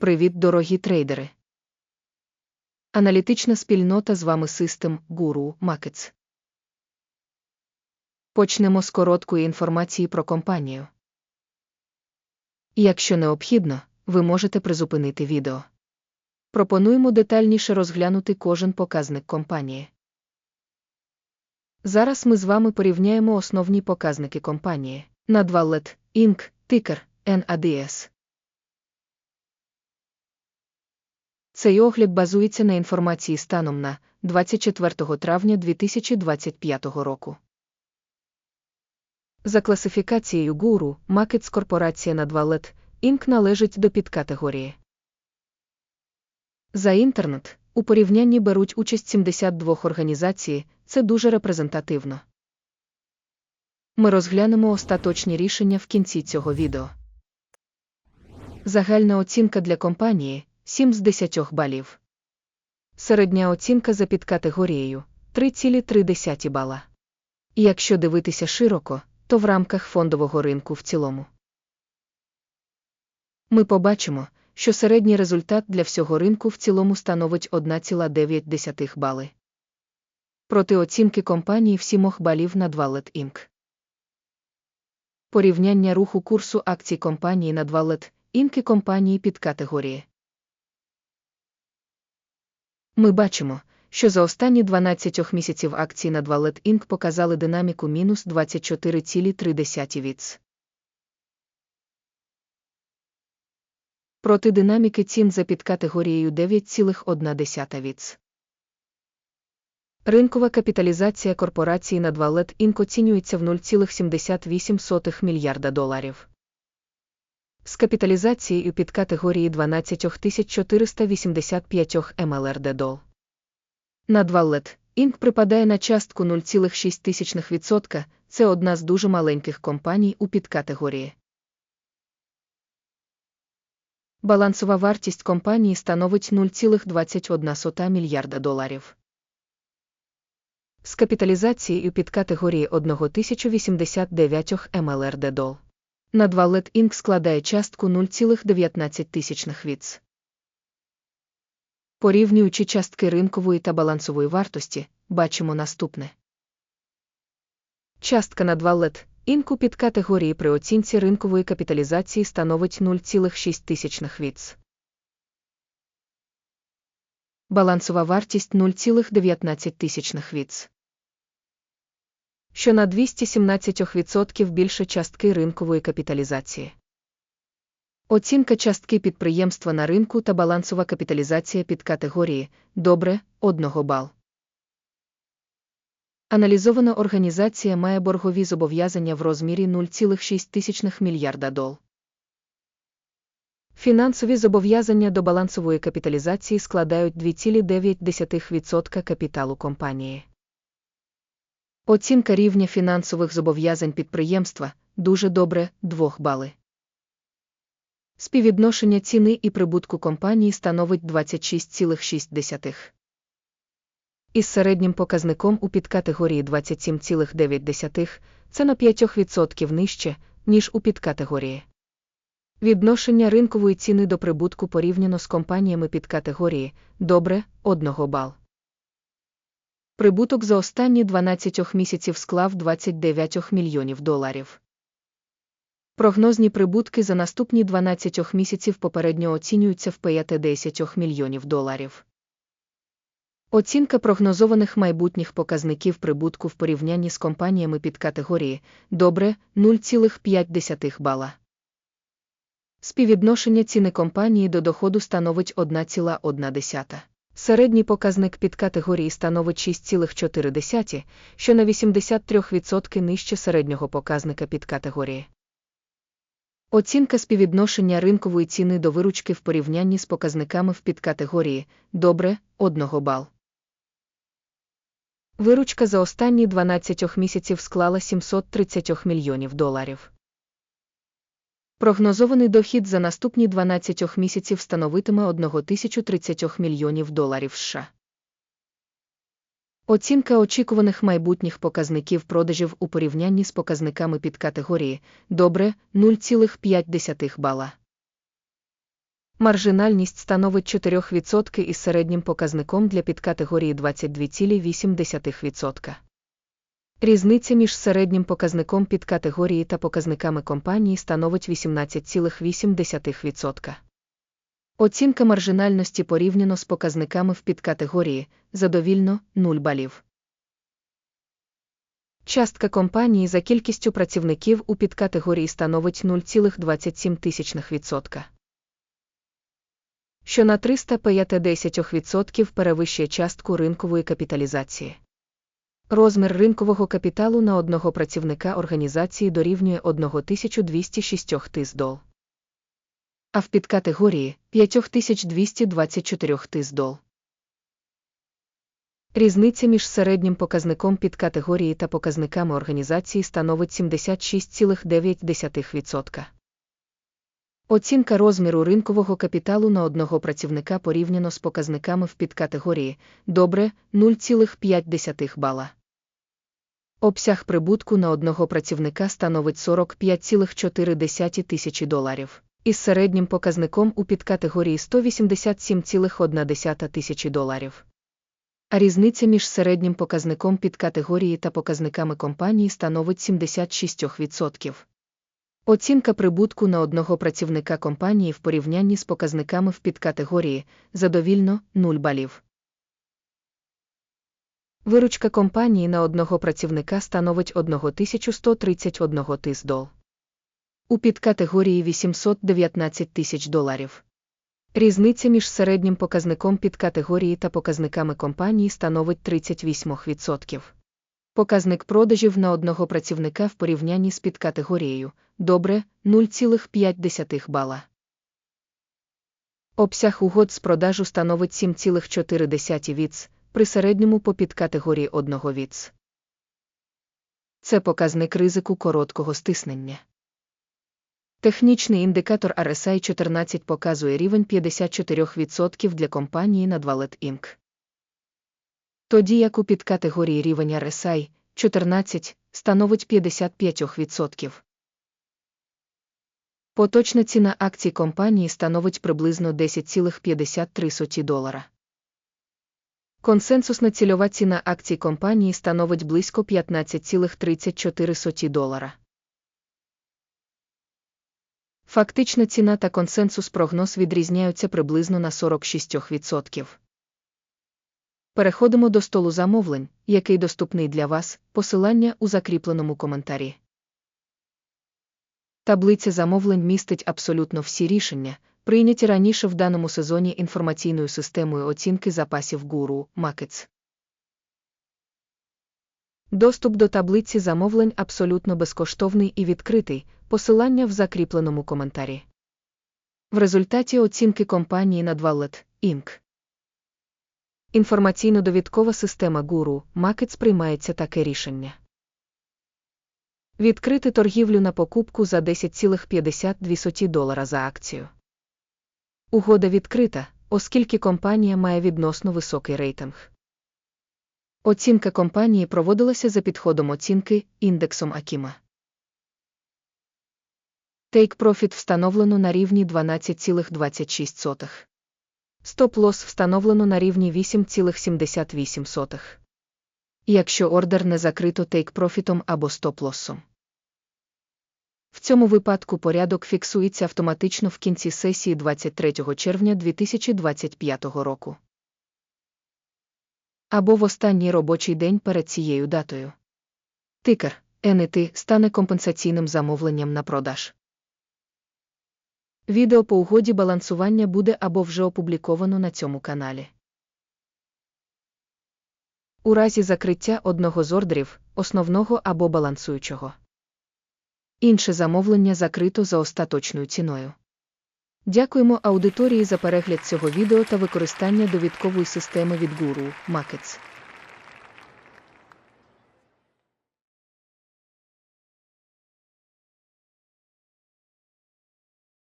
Привіт, дорогі трейдери! Аналітична спільнота з вами System Guru Markets. Почнемо з короткої інформації про компанію. Якщо необхідно, ви можете призупинити відео. Пропонуємо детальніше розглянути кожен показник компанії. Зараз ми з вами порівняємо основні показники компанії. Надвалет, Inc., тикер, NADS. Цей огляд базується на інформації станом на 24 травня 2025 року. За класифікацією гуру, Макетс корпорація Надвалет, Інк належить до підкатегорії. За інтернет у порівнянні беруть участь 72 організацій, це дуже репрезентативно. Ми розглянемо остаточні рішення в кінці цього відео. Загальна оцінка для компанії 7 з 10 балів. Середня оцінка за підкатегорією 3,3 бала. Якщо дивитися широко, то в рамках фондового ринку в цілому. Ми побачимо, що середній результат для всього ринку в цілому становить 1,9 бали. Проти оцінки компанії в 7 балів на Wallet Inc. Порівняння руху курсу акцій компанії на Wallet Inc. і компанії під категорії. Ми бачимо, що за останні 12 місяців акції на Wallet Inc. показали динаміку мінус 24,3 віц. Проти динаміки цін за підкатегорією 9,1 віц. Ринкова капіталізація корпорації на Wallet Inc. оцінюється в 0,78 мільярда доларів. З капіталізацією під категорії 12485 МЛРД дол. Надвалет Інк припадає на частку 0,6%, це одна з дуже маленьких компаній у підкатегорії. Балансова вартість компанії становить 0,21 мільярда доларів. З капіталізацією під категорії 1089 МЛРД дол. Надвалет Інк складає частку 0,19 віц. Порівнюючи частки ринкової та балансової вартості, бачимо наступне. Частка на Надвалет Інку під категорії при оцінці ринкової капіталізації становить 0,6 віц. Балансова вартість 0,19 віц що на 217% більше частки ринкової капіталізації. Оцінка частки підприємства на ринку та балансова капіталізація під категорії добре 1 бал. Аналізована організація має боргові зобов'язання в розмірі 0,6 мільярда дол. Фінансові зобов'язання до балансової капіталізації складають 2,9% капіталу компанії. Оцінка рівня фінансових зобов'язань підприємства дуже добре 2 бали. Співвідношення ціни і прибутку компанії становить 26,6. Із середнім показником у підкатегорії 27,9 це на 5% нижче, ніж у підкатегорії. Відношення ринкової ціни до прибутку порівняно з компаніями підкатегорії добре 1 бал. Прибуток за останні 12 місяців склав 29 мільйонів доларів. Прогнозні прибутки за наступні 12 місяців попередньо оцінюються в 50 мільйонів доларів. Оцінка прогнозованих майбутніх показників прибутку в порівнянні з компаніями під категорії добре 0,5 бала. Співвідношення ціни компанії до доходу становить 1,1. Середній показник під категорії становить 6,4, що на 83% нижче середнього показника під категорії. Оцінка співвідношення ринкової ціни до виручки в порівнянні з показниками в підкатегорії добре 1 бал. Виручка за останні 12 місяців склала 730 мільйонів доларів. Прогнозований дохід за наступні 12 місяців становитиме 1030 мільйонів доларів США. Оцінка очікуваних майбутніх показників продажів у порівнянні з показниками під категорії добре 0,5 бала. Маржинальність становить 4% із середнім показником для підкатегорії 22,8%. Різниця між середнім показником підкатегорії та показниками компанії становить 18,8%. Оцінка маржинальності порівняно з показниками в підкатегорії задовільно 0 балів. Частка компанії за кількістю працівників у підкатегорії становить 0,27%. Що на 350% перевищує частку ринкової капіталізації. Розмір ринкового капіталу на одного працівника організації дорівнює 1206 тис. А в підкатегорії 5224 тис дол. Різниця між середнім показником підкатегорії та показниками організації становить 76,9%. Оцінка розміру ринкового капіталу на одного працівника порівняно з показниками в підкатегорії добре 0,5 бала. Обсяг прибутку на одного працівника становить 45,4 тисячі доларів, із середнім показником у підкатегорії 187,1 тисячі доларів. А різниця між середнім показником підкатегорії та показниками компанії становить 76%. Оцінка прибутку на одного працівника компанії в порівнянні з показниками в підкатегорії задовільно 0 балів. Виручка компанії на одного працівника становить 1131 тис дол. У підкатегорії 819 тисяч доларів. Різниця між середнім показником підкатегорії та показниками компанії становить 38%. Показник продажів на одного працівника в порівнянні з підкатегорією добре 0,5 бала. Обсяг угод з продажу становить 7,4 віц при середньому по підкатегорії 1 віц. Це показник ризику короткого стиснення. Технічний індикатор RSI 14 показує рівень 54% для компанії на Nadvalet Inc. Тоді як у підкатегорії рівень RSI 14 становить 55%. Поточна ціна акцій компанії становить приблизно 10,53 долара. Консенсусна цільова ціна акцій компанії становить близько 15,34 долара. Фактична ціна та консенсус прогноз відрізняються приблизно на 46%. Переходимо до столу замовлень, який доступний для вас, посилання у закріпленому коментарі. Таблиця замовлень містить абсолютно всі рішення, прийняті раніше в даному сезоні інформаційною системою оцінки запасів гуру Markets. Доступ до таблиці замовлень абсолютно безкоштовний і відкритий, посилання в закріпленому коментарі. В результаті оцінки компанії Nadvallet, Inc. Інформаційно-довідкова система Guru Markets приймається таке рішення. Відкрити торгівлю на покупку за 10,52 долара за акцію. Угода відкрита, оскільки компанія має відносно високий рейтинг. Оцінка компанії проводилася за підходом оцінки індексом Акіма. Take Profit встановлено на рівні 12,26. Стоп-лосс встановлено на рівні 8,78. Якщо ордер не закрито Profit або стоп-лоссом. В цьому випадку порядок фіксується автоматично в кінці сесії 23 червня 2025 року. Або в останній робочий день перед цією датою. Тикер NET стане компенсаційним замовленням на продаж. Відео по угоді балансування буде або вже опубліковано на цьому каналі. У разі закриття одного з ордерів, основного або балансуючого. Інше замовлення закрито за остаточною ціною. Дякуємо аудиторії за перегляд цього відео та використання довідкової системи від Guru Markets.